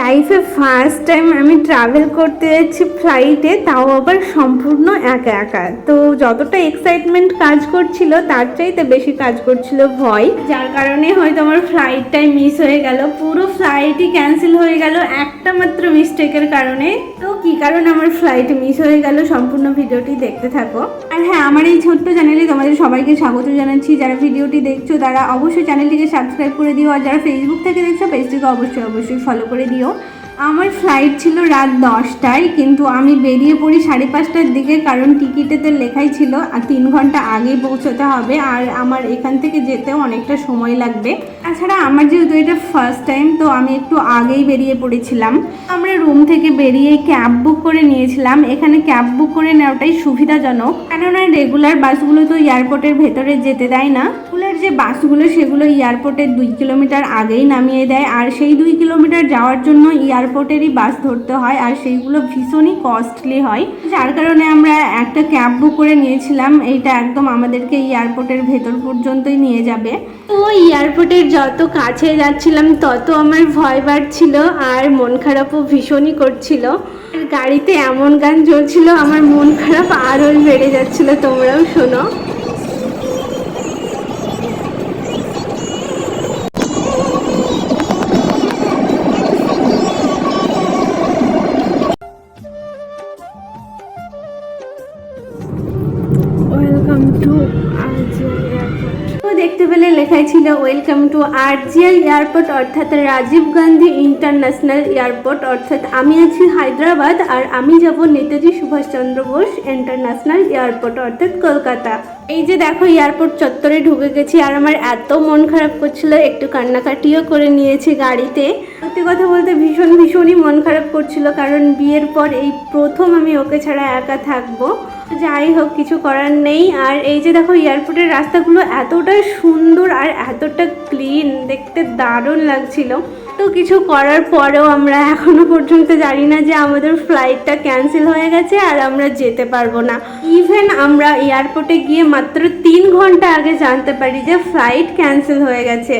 লাইফে first time আমি travel করতে যাচ্ছি ফ্লাইটে তাও আবার সম্পূর্ণ একা একা। তো যতটা এক্সাইটমেন্ট কাজ করছিল, তার চাইতে বেশি কাজ করছিল ভয়। যার কারণে হয়তো আমার ফ্লাইটটাই মিস হয়ে গেল, পুরো ফ্লাইটই ক্যান্সেল হয়ে গেল একটা মাত্র মিস্টেকের কারণে। তো কি কারণে আমার ফ্লাইট মিস হয়ে গেল সম্পূর্ণ ভিডিওটি দেখতে থাকো। আর হ্যাঁ আমার এই ছোট্ট চ্যানেলে তোমাদের সবাইকে স্বাগত জানাচ্ছি। যারা ভিডিওটি দেখছ, তারা অবশ্যই চ্যানেলটিকে সাবস্ক্রাইব করে দিও। আর যারা ফেসবুক থেকে দেখছ পেজটিকে অবশ্যই অবশ্যই ফলো করে দিও। আমার ফ্লাইট ছিল রাত দশটায়, কিন্তু আমি বেরিয়ে পড়ি সাড়ে পাঁচটার দিকে কারণ টিকিটেতে লেখাই ছিল, আর তিন ঘণ্টা আগে পৌঁছতে হবে, আর আমার এখান থেকে যেতেও অনেকটা সময় লাগবে। তাছাড়া আমার যেহেতু এটা ফার্স্ট টাইম তো আমি একটু আগেই বেরিয়ে পড়েছিলাম। আমরা রুম থেকে বেরিয়ে ক্যাব বুক করে নিয়েছিলাম। এখানে ক্যাব বুক করে নেওয়াটাই সুবিধাজনক, কেননা রেগুলার বাসগুলো তো এয়ারপোর্টের ভেতরে যেতে দেয় না। যে বাসগুলো সেগুলো এয়ারপোর্টের দুই কিলোমিটার আগেই নামিয়ে দেয়। আর সেই দুই কিলোমিটার যাওয়ার জন্য এয়ারপোর্টেরই বাস ধরতে হয় আর সেইগুলো ভীষণই কস্টলি হয়। যার কারণে আমরা একটা ক্যাব বুক করে নিয়েছিলাম। এইটা একদম আমাদেরকে এয়ারপোর্টের ভেতর পর্যন্তই নিয়ে যাবে। তো এয়ারপোর্টের যত কাছে যাচ্ছিলাম, তত আমার ভয় বাড়ছিল আর মন খারাপও ভীষণই করছিল। গাড়িতে এমন গান চলছিল আমার মন খারাপ আরোই বেড়ে যাচ্ছিল। তোমরাও শোনো। দেখতে পেলে লেখাই ছিল ওয়েলকাম টু আরজিআই এয়ারপোর্ট অর্থাৎ রাজীব গান্ধী ইন্টারন্যাশনাল এয়ারপোর্ট। অর্থাৎ আমি আছি হায়দ্রাবাদ আর আমি যাব নেতাজি সুভাষচন্দ্র বোস ইন্টারন্যাশনাল এয়ারপোর্ট, অর্থাৎ কলকাতা। এই যে দেখো, এয়ারপোর্ট চত্বরে ঢুকে গেছি আর আমার এত মন খারাপ করছিল, একটু কান্নাকাটিও করে নিয়েছি গাড়িতে। সত্যি কথা বলতে ভীষণ ভীষণই মন খারাপ করছিল, কারণ বিয়ের পর এই প্রথম আমি ওকে ছাড়া একা থাকব। যাই হোক, কিছু করার নেই। আর এই যে দেখো, এয়ারপোর্টের রাস্তাগুলো এতটা সুন্দর আর এতটা ক্লিন, দেখতে দারুণ লাগছিল। তো কিছু করার পরেও আমরা এখনও পর্যন্ত জানি না যে আমাদের ফ্লাইটটা ক্যান্সেল হয়ে গেছে আর আমরা যেতে পারব না। ইভেন আমরা এয়ারপোর্টে গিয়ে মাত্র তিন ঘণ্টা আগে জানতে পারি যে ফ্লাইট ক্যান্সেল হয়ে গেছে।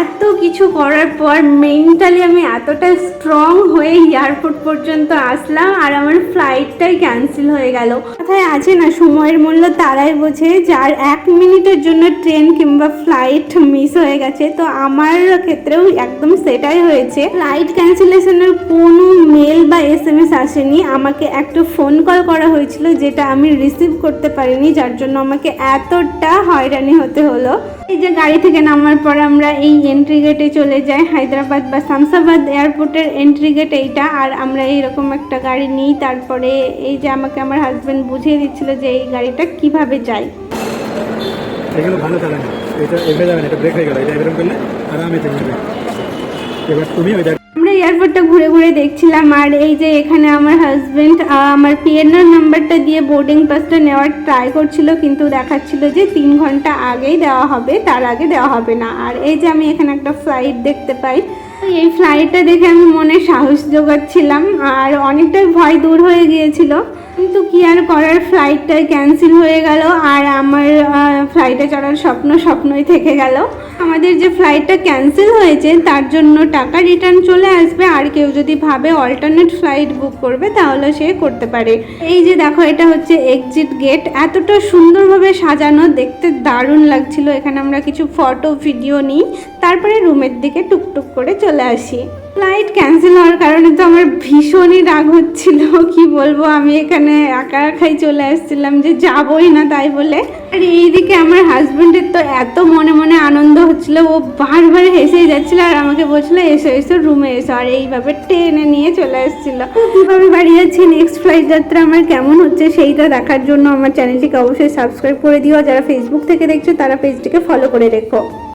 এত কিছু করার পর মেন্টালি আমি এতটা স্ট্রং হয়ে এয়ারপোর্ট পর্যন্ত আসলাম আর আমার ফ্লাইটটাই ক্যান্সেল হয়ে গেল। কথায় আছে না, সময়ের মূল্য তারাই বোঝে, যার এক মিনিটের জন্য ট্রেন কিংবা ফ্লাইট মিস হয়ে গেছে। তো আমার ক্ষেত্রেও একদম সেটাই হয়েছে। ফ্লাইট ক্যান্সেলেশনের কোনো মেল বা এস এম এস আসেনি। আমাকে একটা ফোন কল করা হয়েছিল, যেটা আমি রিসিভ করতে পারিনি, যার জন্য আমাকে এতটা হয়রানি হতে হলো। এই যে গাড়ি থেকে নামার পর আমরা এই এন্ট্রি গেটে চলে যায়, হায়দ্রাবাদ বা শামসাবাদ এয়ারপোর্টের এন্ট্রি গেট এইটা। আর আমরা এইরকম একটা গাড়ি নিই, তারপরে এই যে আমাকে আমার হাজব্যান্ড বুঝিয়ে দিচ্ছিল যে এই গাড়িটা কীভাবে যায়। এগুলো ভালো চালায় না। এটা এভাবে যাবে না, এটা ব্রেক হয়ে গেল। এটা এরকম করলে আরামে চলে যাবে এবার তুমি ওই এয়ারপোর্টটা ঘুরে ঘুরে দেখছিলাম। আর এই যে এখানে আমার হাজব্যান্ড আমার পিএনআর নাম্বারটা দিয়ে বোর্ডিং পাসটা নেওয়ার ট্রাই করছিল, কিন্তু দেখাচ্ছিল যে তিন ঘণ্টা আগেই দেওয়া হবে, তার আগে দেওয়া হবে না। আর এই যে আমি এখানে একটা ফ্লাইট দেখতে পাই এই ফ্লাইটটা দেখে আমি মনে সাহস জোগাচ্ছিলাম আর অনেকটাই ভয় দূর হয়ে গিয়েছিল। কিন্তু কি আর করার ফ্লাইটটাই ক্যান্সেল হয়ে গেল আর আমার ফ্লাইটে চড়ার স্বপ্ন স্বপ্নই থেকে গেল। আমাদের যে ফ্লাইটটা ক্যান্সেল হয়েছে, তার জন্য টাকা রিটার্ন চলে আসবে। আর কেউ যদি ভাবে অল্টারনেট ফ্লাইট বুক করবে, তাহলে সে করতে পারে। এই যে দেখো, এটা হচ্ছে এক্সিট গেট এতটা সুন্দরভাবে সাজানো, দেখতে দারুণ লাগছিল। এখানে আমরা কিছু ফটো ভিডিও নিই। তারপরে রুমের দিকে টুকটুক করে চলে আসি। ফ্লাইট ক্যান্সেল হওয়ার কারণে তো আমার ভীষণই রাগ হচ্ছিল, কি বলব? আমি এখানে একা একাই চলে আসছিলাম যে যাবই না তাই বলে। আর এইদিকে আমার হাজব্যান্ডের তো এত মনে মনে আনন্দ হচ্ছিল, ও বারবার হেসেই যাচ্ছিল আর আমাকে বলছিল, এসো এসো রুমে এসো। আর এইভাবে টেনে নিয়ে চলে আসছিল। তো কীভাবে বাড়ি যাচ্ছি নেক্সট ফ্লাইট যাত্রা আমার কেমন হচ্ছে সেইটা দেখার জন্য আমার চ্যানেলটিকে অবশ্যই সাবস্ক্রাইব করে দিও। যারা ফেসবুক থেকে দেখছ, তারা পেজটিকে ফলো করে রেখো।